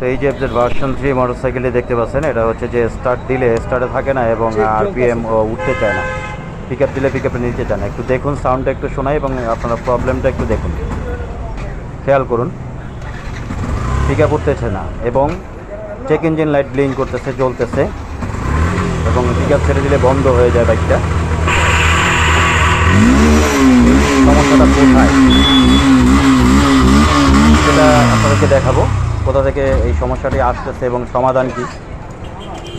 তো এই যে এফজেড ভার্সন থ্রি মোটরসাইকেলটি দেখতে পাচ্ছেন এটা হচ্ছে যে স্টার্ট দিলে স্টার্টে থাকে না এবং আরপিএম উঠতে চায় না। পিক আপ দিলে পিক আপে নিতে চায় না। একটু দেখুন সাউন্ডটা একটু শোনাই এবং আপনারা প্রবলেমটা একটু দেখুন। খেয়াল করুন। পিক আপ উঠতেছে না এবং চেক ইঞ্জিন লাইট ব্লিং করতেছে জ্বলতেছে এবং পিক আপ ছেড়ে দিলে বন্ধ হয়ে যায় বাইকটা সমস্যাটা কোথায়? সেটা আপনাদেরকে দেখাবো। কোথা থেকে এই সমস্যাটি আসতেছে এবং সমাধান কি?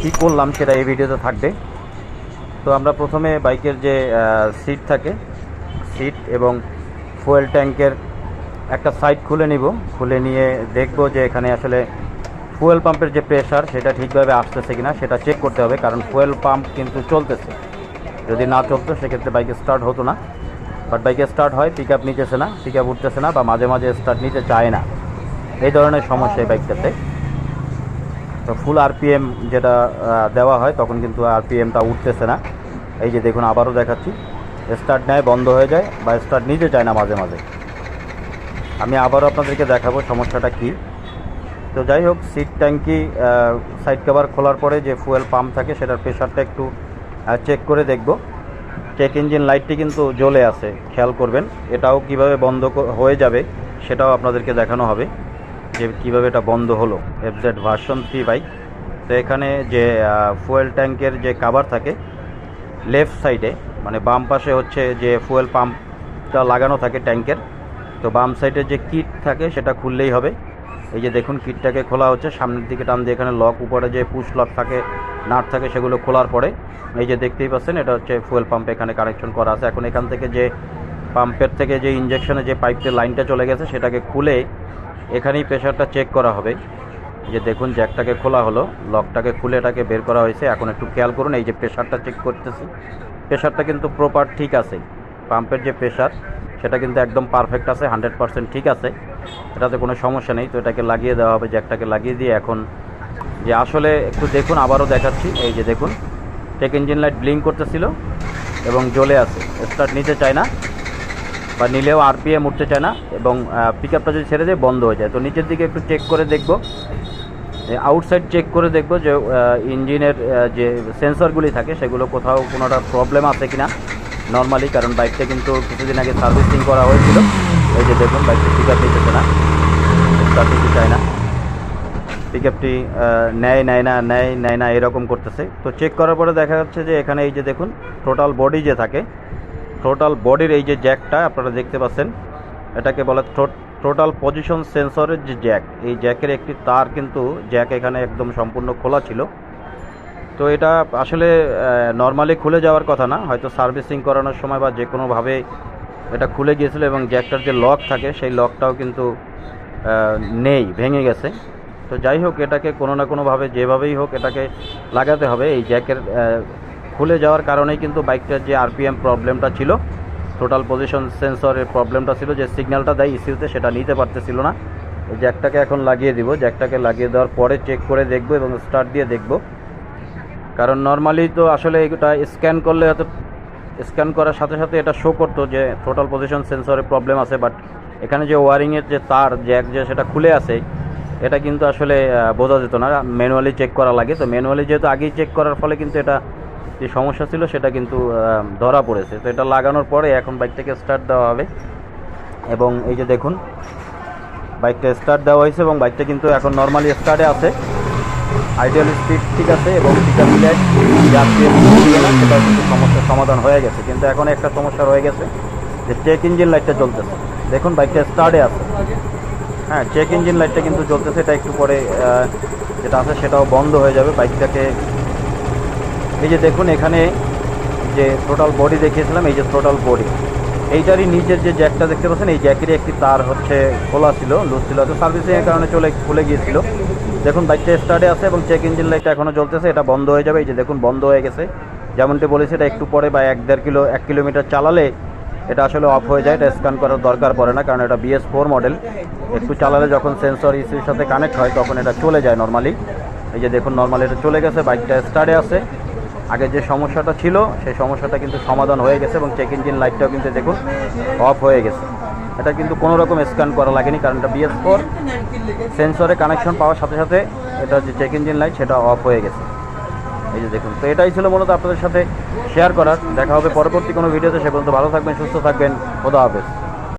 কী করলাম সেটা এই ভিডিওতে থাকবে। তো আমরা প্রথমে বাইকের যে সিট থাকে সিট এবং ফুয়েল ট্যাঙ্কের একটা সাইড খুলে নিব। খুলে নিয়ে দেখব যে এখানে আসলে ফুয়েল পাম্পের যে প্রেশার সেটা ঠিকভাবে আসতেছে কিনা, সেটা চেক করতে হবে, কারণ ফুয়েল পাম্প কিন্তু চলতেছে। যদি না চলতো, সেক্ষেত্রে বাইকে স্টার্ট হতো না। বাট বাইকে স্টার্ট হয় পিক আপ নিতেছে না পিক আপ উঠতেছে না বা মাঝে মাঝে স্টার্ট নিতে চায় না। এই ধরনের সমস্যা এই বাইকটাতে। তো ফুল আরপিএম যেটা দেওয়া হয়, তখন কিন্তু আরপিএমটা উঠতেছে না। এই যে দেখুন, আবারও দেখাচ্ছি। স্টার্ট নেয়, বন্ধ হয়ে যায়, বা স্টার্ট নিতে চায় না মাঝে মাঝে। আমি আবারও আপনাদেরকে দেখাবো সমস্যাটা কি। তো যাই হোক সিট ট্যাঙ্কি সাইড কভার খোলার পরে যে ফুয়েল পাম্প থাকে, সেটার প্রেশারটা একটু চেক করে দেখব। চেক ইঞ্জিন লাইটটি কিন্তু জ্বলে আছে, খেয়াল করবেন। এটাও কীভাবে বন্ধ হয়ে যাবে, সেটাও আপনাদেরকে দেখানো হবে। যে কীভাবে এটা বন্ধ হলো এফজেড ভার্সন থ্রি বাইক তো এখানে যে ফুয়েল ট্যাঙ্কের যে কাভার থাকে লেফট সাইডে মানে বাম পাশে হচ্ছে যে ফুয়েল পাম্পটা লাগানো থাকে ট্যাঙ্কের তো বাম সাইডে যে কিট থাকে সেটা খুললেই হবে। এই যে দেখুন কিটটাকে খোলা হচ্ছে, সামনের দিকে টান দিয়ে এখানে লক উপরে যে পুশ লক থাকে নাট থাকে সেগুলো খোলার পরে, এই যে দেখতেই পাচ্ছেন, এটা হচ্ছে ফুয়েল পাম্প এখানে কানেকশন করা আছে। এখন এখান থেকে যে পাম্পের থেকে যে ইঞ্জেকশনে যে পাইপের লাইনটা চলে গেছে, সেটাকে খুলে এখানেই প্রেশারটা চেক করা হবে। যে দেখুন জ্যাকটাকে খোলা হলো লকটাকে খুলে এটাকে বের করা হয়েছে। এখন একটু খেয়াল করুন, এই যে প্রেশারটা চেক করতেছি। প্রেশারটা কিন্তু প্রপার ঠিক আছে। পাম্পের যে প্রেশার সেটা কিন্তু একদম পারফেক্ট আছে হান্ড্রেড পার্সেন্ট ঠিক আছে। এটাতে কোনো সমস্যা নেই। তো এটাকে লাগিয়ে দেওয়া হবে জ্যাকটাকে লাগিয়ে দিয়ে এখন যে আসলে একটু দেখুন, আবারও দেখাচ্ছি। এই যে দেখুন টেক ইঞ্জিন লাইট ব্লিং করতেছিল এবং জ্বলে আছে। স্টার্ট নিতে চায় না। বা নিলেও আরপিএম উঠতে চায় না এবং পিক আপটা যদি ছেড়ে দেয়, বন্ধ হয়ে যায়। তো নিচের দিকে একটু চেক করে দেখব। আউটসাইড চেক করে দেখব যে ইঞ্জিনের যে সেন্সরগুলি থাকে, সেগুলো কোথাও কোনোটা প্রবলেম আছে কি না নর্মালি কারণ বাইকটা কিন্তু কিছুদিন আগে সার্ভিসিং করা হয়েছিল। এই যে দেখুন বাইকটা পিক আপ নিতেছে না। স্টার্ট নিতে চায় না। পিক আপটি নেয় নেয় না, নেয় নেয় না, এরকম করতেছে। তো চেক করার পরে দেখা যাচ্ছে যে, এখানে এই যে দেখুন টোটাল বডি যে থাকে টোটাল বডির এই যে জ্যাকটা, আপনারা দেখতে পাচ্ছেন, এটাকে বলে টোটাল পজিশন সেন্সরের যে জ্যাক, এই জ্যাকের একটি তার কিন্তু জ্যাক এখানে একদম সম্পূর্ণ খোলা ছিল। তো এটা আসলে নর্মালি খুলে যাওয়ার কথা না, হয়তো সার্ভিসিং করানোর সময় বা যে কোনোভাবে এটা খুলে গিয়েছিল এবং জ্যাকটার যে লক থাকে, সেই লকটাও কিন্তু নেই, ভেঙে গেছে। তো যাই হোক, এটাকে কোনো না কোনোভাবে যেভাবেই হোক, এটাকে লাগাতে হবে। এই জ্যাকের খুলে যাওয়ার কারণেই কিন্তু বাইকটার যে আরপিএম প্রবলেমটা ছিল টোটাল পজিশন সেন্সরের প্রবলেমটা ছিল, যে সিগন্যালটা দেয় ইস্যুতে সেটা নিতে পারতেছিল না। জ্যাকটাকে এখন লাগিয়ে দিব জ্যাকটাকে লাগিয়ে দেওয়ার পরে চেক করে দেখব এবং স্টার্ট দিয়ে দেখব। কারণ নর্মালি তো আসলে এটা স্ক্যান করলে হয়তো স্ক্যান করার সাথে সাথে এটা শো করতো যে টোটাল পজিশন সেন্সরে প্রবলেম আছে বাট এখানে যে ওয়ারিংয়ের যে তার জ্যাক যে সেটা খুলে আছে, এটা কিন্তু আসলে বোঝা যেত না। ম্যানুয়ালি চেক করা লাগে। তো ম্যানুয়ালি যেহেতু আগেই চেক করার ফলে কিন্তু এটা যে সমস্যা ছিল সেটা কিন্তু ধরা পড়েছে। তো এটা লাগানোর পরে এখন বাইকটাকে স্টার্ট দেওয়া হবে। এবং এই যে দেখুন, বাইকটা স্টার্ট দেওয়া হয়েছে এবং বাইকটা কিন্তু এখন নর্মালি স্টার্টে আছে। আইডিয়াল স্পিড ঠিক আছে এবং সমস্যার সমাধান হয়ে গেছে। কিন্তু এখন একটা সমস্যা রয়ে গেছে যে চেক ইঞ্জিন লাইটটা চলতেছে। দেখুন, বাইকটা স্টার্টে আছে। হ্যাঁ চেক ইঞ্জিন লাইটটা কিন্তু চলতেছে। এটা একটু পরে যেটা আছে সেটাও বন্ধ হয়ে যাবে। বাইকটাকে এই যে দেখুন, এখানে যে টোটাল বডি দেখিয়েছিলাম, এই যে টোটাল বডি এইটারই নিচের যে জ্যাকটা দেখতে পাচ্ছেন, এই জ্যাকেরই একটি তার হচ্ছে খোলা ছিল, লুজ ছিল, তো সার্ভিসিংয়ের কারণে চলে, খুলে গিয়েছিল। দেখুন বাইকটা স্টার্টে আছে এবং চেক ইঞ্জিন লাইটটা এখনও চলতেছে এটা বন্ধ হয়ে যাবে, এই যে দেখুন, বন্ধ হয়ে গেছে। যেমনটি বলেছি, এটা একটু পরে বা এক দেড় কিলো, এক কিলোমিটার চালালে এটা আসলে অফ হয়ে যায়, এটা স্ক্যান করার দরকার পড়ে না, কারণ এটা বিএস ফোর মডেল একটু চালালে যখন সেন্সর ইসির সাথে কানেক্ট হয়, তখন এটা চলে যায় নর্মালি এই যে দেখুন নর্মালি এটা চলে গেছে বাইকটা স্টার্টে আছে। আগে যে সমস্যাটা ছিল, সেই সমস্যাটা কিন্তু সমাধান হয়ে গেছে এবং চেক ইঞ্জিন লাইটটাও কিন্তু দেখুন অফ হয়ে গেছে। এটা কিন্তু কোনো রকম স্ক্যান করা লাগেনি কারণ এটা বিএস ফোর সেন্সরে কানেকশন পাওয়ার সাথে সাথে এটা যে চেক ইঞ্জিন লাইট সেটা অফ হয়ে গেছে। এই যে দেখুন, তো এটাই ছিল মূলত আপনাদের সাথে শেয়ার করার। দেখা হবে পরবর্তী কোনো ভিডিওতে সে পর্যন্ত ভালো থাকবেন, সুস্থ থাকবেন। খোদা হাফেজ।